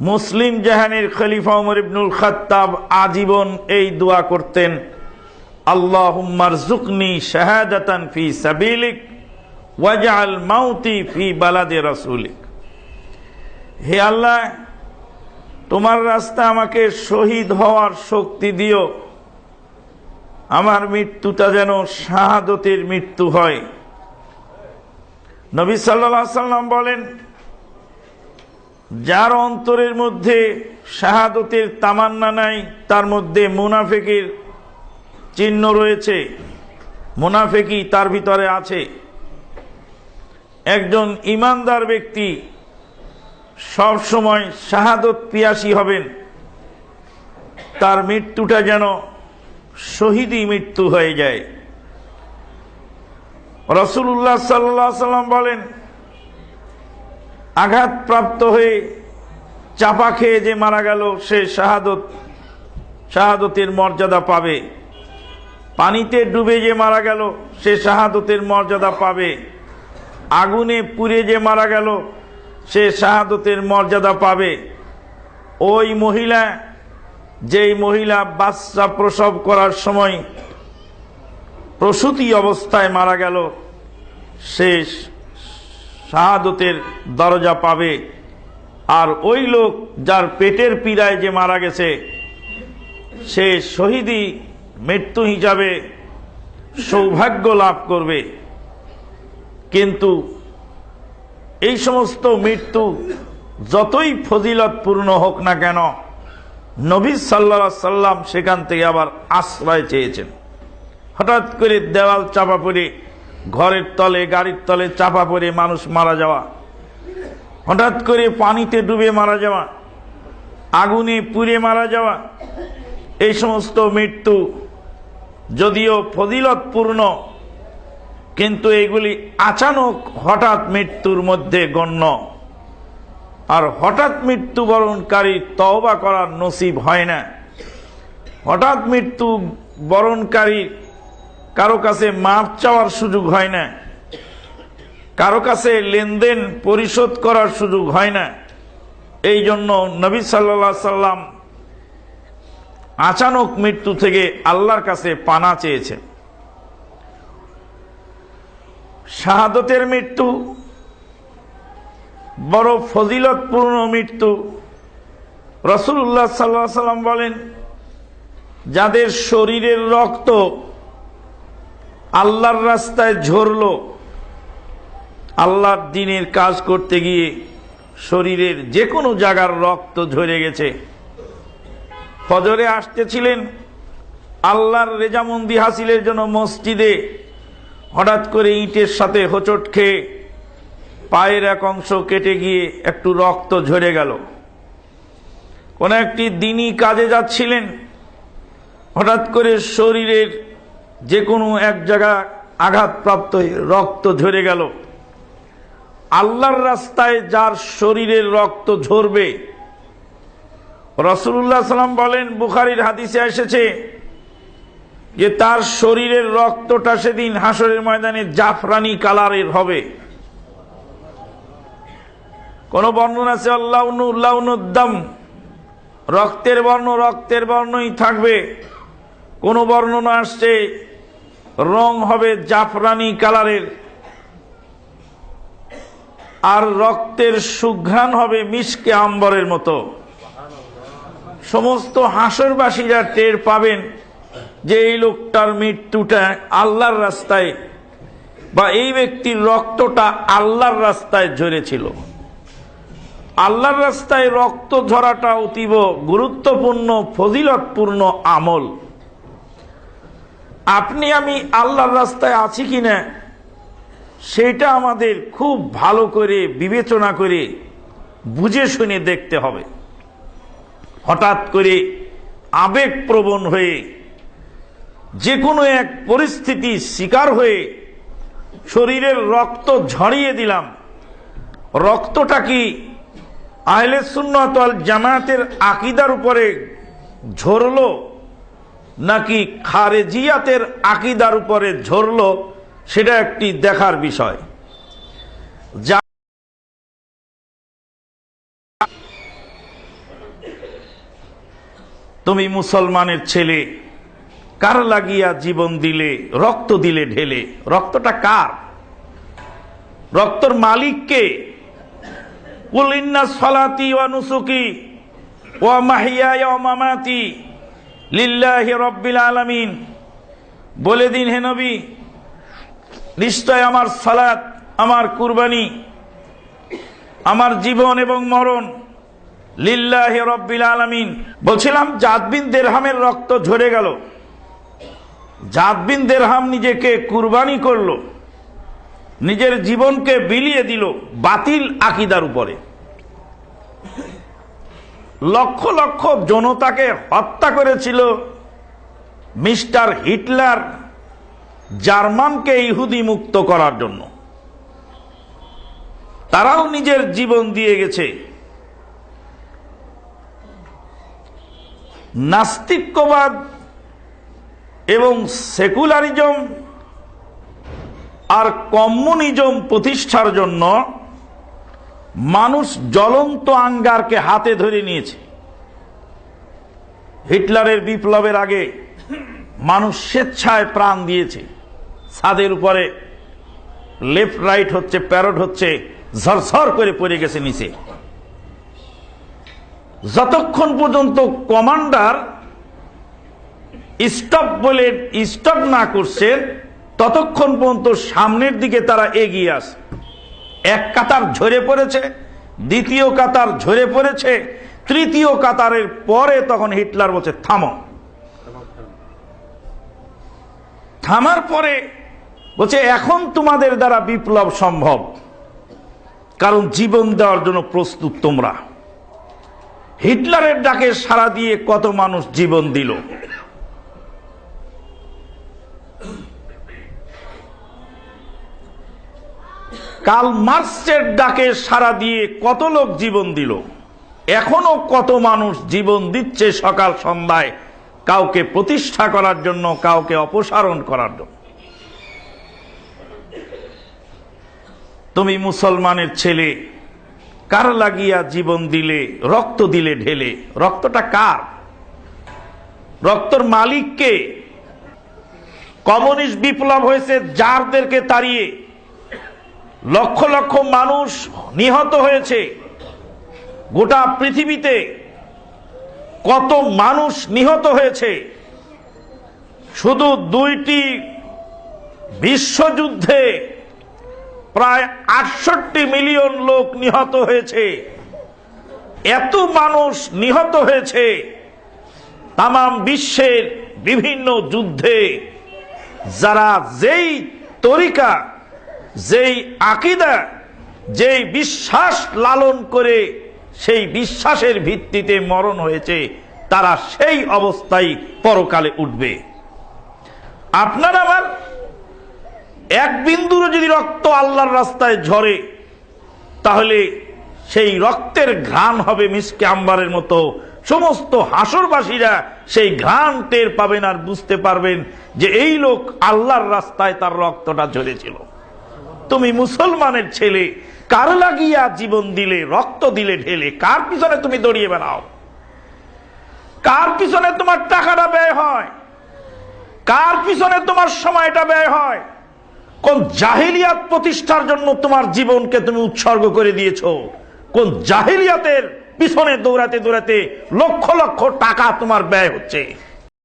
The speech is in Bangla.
মুসলিম জাহানের খলিফা উমর ইবনুল খাত্তাব আজীবন এই দোয়া করতেন আল্লাহুম্মার জুকনি শাহাদাতান ফি সাবিলিক ওয়াজআল মাউতি ফি বালাদে রাসূলিক। হে আল্লাহ, তোমার রাস্তা আমাকে শহীদ হওয়ার শক্তি দিও। আমার মৃত্যুটা যেন শাহাদতের মৃত্যু হয়। নবী সাল্লাহ সাল্লাম বলেন যার অন্তরের মধ্যে শাহাদতের তামান্না নাই, তার মধ্যে মুনাফেকের চিহ্ন রয়েছে। মুনাফেকি তার ভিতরে আছে। একজন ইমানদার ব্যক্তি সব সময় শাহাদত পিয়াসী হবেন। তার মৃত্যুটা যেন শহীদই মৃত্যু হয়ে যায়। রসুল্লাহ সাল্লাহ সাল্লাম বলেন আঘাতপ্রাপ্ত হয়ে চাপা খেয়ে যে মারা গেল, সে শাহাদত, শাহাদতের মর্যাদা পাবে। পানিতে ডুবে যে মারা গেল, সে শাহাদতের মর্যাদা পাবে। আগুনে পুড়ে যে মারা গেল, সে শাহাদতের মর্যাদা পাবে। ওই মহিলা, যেই মহিলা বাচ্চা প্রসব করার সময় প্রসূতি অবস্থায় মারা গেল, সে শাহাদতের দরজা পাবে। আর ওই লোক যার পেটের পীড়ায় যে মারা গেছে, সে শহীদি মৃত্যু হিসাবে সৌভাগ্য লাভ করবে। কিন্তু এই সমস্ত মৃত্যু যতই ফজিলতপূর্ণ হোক না কেন, নবী সাল্লা সাল্লাম সেখান থেকে আবার আশ্রয় চেয়েছেন। হঠাৎ করে দেওয়াল চাপা পড়ে ঘরের তলে, গাড়ির তলে চাপা পড়ে মানুষ মারা যাওয়া। হঠাৎ করে পানিতে ডুবে মারা যাওয়া। আগুনে পুড়ে মারা যাওয়া। এই সমস্ত মৃত্যু যদিও ফজিলতপূর্ণ, কিন্তু এগুলি আচানক হঠাৎ মৃত্যুর মধ্যে গণ্য। আর হঠাৎ মৃত্যুবরণকারী তওবা করার নসিব হয় না। হঠাৎ মৃত্যু বরণকারী কারও কাছে মাপ চাওয়ার সুযোগ হয় না। কারও কাছে লেনদেন পরিশোধ করার সুযোগ হয় না। এই জন্য নবী সাল্লা সাল্লাম আচানক মৃত্যু থেকে আল্লাহর কাছে পানা চেয়েছেন। শাহাদতের মৃত্যু, বড় ফজিলতপূর্ণ মৃত্যু রসুল্লাহ সাল্লাহ সাল্লাম বলেন, যাদের শরীরের রক্ত আল্লাহর রাস্তায় ঝরল। আল্লাহর দিনের কাজ করতে গিয়ে শরীরের যে কোনো জায়গার রক্ত ঝরে গেছে। ফজরে আসতেছিলেন, আল্লাহর রেজামন্দি হাসিলের জন্য মসজিদে হঠাৎ করে ইটের সাথে হোঁচট খেয়ে পায়ের এক অংশ কেটে গিয়ে একটু রক্ত ঝরে গেল। কোন একটি দিনই কাজে যাচ্ছিলেন, হঠাৎ করে শরীরের যে কোনো এক জায়গা আঘাতপ্রাপ্ত রক্ত ঝরে গেল। আল্লাহর রাস্তায় যার শরীরের রক্ত ঝরবে। রসুল্লাহ সাল্লাম বলেন, বুখারির হাদিসে এসেছে যে তার শরীরের রক্তটা সেদিন হাসরের ময়দানে জাফরানি কালারের হবে। কোন বর্ণনা আছে? আল্লাহ উল্লাউদ্দাম রক্তের বর্ণ রক্তের বর্ণই থাকবে। কোন বর্ণনা আসছে রং হবে জাফরানি কালারের। আর রক্তের সুঘ্রাণ হবে মিসকে আম্বরের মতো। সমস্ত হাসরবাসীরা টের পাবেন যে এই লোকটার মৃত্যুটা আল্লাহর রাস্তায় বা এই ব্যক্তির রক্তটা আল্লাহর রাস্তায় ঝরেছিল। আল্লাহর রাস্তায় রক্ত ঝরাটা অতীব গুরুত্বপূর্ণ, ফজিলতপূর্ণ আমল। আপনি আমি আল্লাহর রাস্তায় আছি কিনা, সেটা আমাদের খুব ভালো করে বিবেচনা করে বুঝে শুনে দেখতে হবে। হঠাৎ করে আবেগপ্রবণ হয়ে যে কোনো এক পরিস্থিতি শিকার হয়ে শরীরের রক্ত ঝরিয়ে দিলাম। রক্তটা কি আহলে সুন্নতল জামায়াতের আকিদার উপরে ঝরলো? নাকি খারেজিয়াতের আকিদার উপরে ঝরলো, সেটা একটি দেখার বিষয়। তুমি মুসলমানের ছেলে, কার লাগিয়া জীবন দিলে, রক্ত দিলে ঢেলে? রক্তটা কার? রক্তর মালিককে সলাতি ওয়া নুসুকি ওয়া মাহিয়ায়া ওয়া মামাতি। লিল্লাহি রাব্বিল আলামিন। বলে দিন, হে নবী, নিশ্চয় আমার সালাত, আমার কুরবানি, আমার জীবন এবং মরণ লিল্লাহি রব্বিল আলামিন। বলছিলাম জাদবিন দেরহামের রক্ত ঝরে গেল। জাদবিন দেরহাম নিজেকে কুরবানি করল, নিজের জীবনকে বিলিয়ে দিল বাতিল আকিদার উপরে। লক্ষ লক্ষ জনতাকে হত্যা করেছিল মিস্টার হিটলার জার্মানকে ইহুদি মুক্ত করার জন্য। তারাও নিজের জীবন দিয়ে গেছে। নাস্তিক্যবাদ এবং সেকুলারিজম আর কমিউনিজম প্রতিষ্ঠার জন্য মানুষ জ্বলন্ত আঙ্গারকে হাতে ধরে নিয়েছে। হিটলারের বিপ্লবের আগে মানুষ স্বেচ্ছায় প্রাণ দিয়েছে। ছাদের উপরে লেফট রাইট হচ্ছে, প্যারট হচ্ছে, ঝরঝর করে পড়ে গেছে নিচে। যতক্ষণ পর্যন্ত কমান্ডার স্টপ বলে, স্টপ না করছেন ততক্ষণ পর্যন্ত সামনের দিকে তারা এগিয়ে আসে। এক কাতার ঝরে পড়েছে, দ্বিতীয় কাতার ঝরে পড়েছে, তৃতীয় কাতারের পরে তখন হিটলার বলছে, থামো। থামার পরে বলছে, এখন তোমাদের দ্বারা বিপ্লব সম্ভব, কারণ জীবন দেওয়ার জন্য প্রস্তুত তোমরা। হিটলারের ডাকে সাড়া দিয়ে কত মানুষ জীবন দিল। কাল মার্কসের ডাকে সাড়া দিয়ে কত লোক জীবন দিল? এখনও কত মানুষ জীবন দিচ্ছে সকাল সন্ধ্যায় কাউকে প্রতিষ্ঠা করার জন্য, কাউকে অপসারণ করার জন্য? তুমি মুসলমানের ছেলে, কার লাগিয়া জীবন দিলে, রক্ত দিলে ঢেলে? রক্তটা কার? রক্তর মালিককে কমিউনিস্ট বিপ্লব হয়েছে জারদেরকে তাড়িয়ে লক্ষ লক্ষ মানুষ নিহত হয়েছে। গোটা পৃথিবীতে কত মানুষ নিহত হয়েছে। শুধু দুইটি বিশ্বযুদ্ধে প্রায় আটষট্টি মিলিয়ন লোক নিহত হয়েছে। এত মানুষ নিহত হয়েছে তাম বিশ্বের বিভিন্ন যুদ্ধে। যারা যেই তরিকা যেই আকিদা, যেই বিশ্বাস লালন করে সেই বিশ্বাসের ভিত্তিতে মরণ হয়েছে, তারা সেই অবস্থায় পরকালে উঠবে। আপনার আমার এক বিন্দুরও যদি রক্ত আল্লাহর রাস্তায় ঝরে, তাহলে সেই রক্তের ঘ্রাণ হবে মিসকে আম্বারের মতো। সমস্ত হাসরবাসীরা সেই ঘ্রাণ টের পাবেন আর বুঝতে পারবেন যে এই লোক আল্লাহর রাস্তায় তার রক্তটা ঝরেছিল। তুমি মুসলমানের ছেলে, কার লাগিয়া জীবন দিলে, রক্ত দিলে ঢেলে, কার পিছনে তুমি দড়িয়ে বেড়াও কার পিছনে তোমার টাকাটা ব্যয় হয়? কার পিছনে তোমার সময়টা ব্যয় হয়? কোন জাহিলিয়াত প্রতিষ্ঠার জন্য তোমার জীবনকে তুমি উৎসর্গ করে দিয়েছ? কোন জাহিলিয়াতের পিছনে দৌড়াতে দৌড়াতে লক্ষ লক্ষ টাকা তোমার ব্যয় হচ্ছে?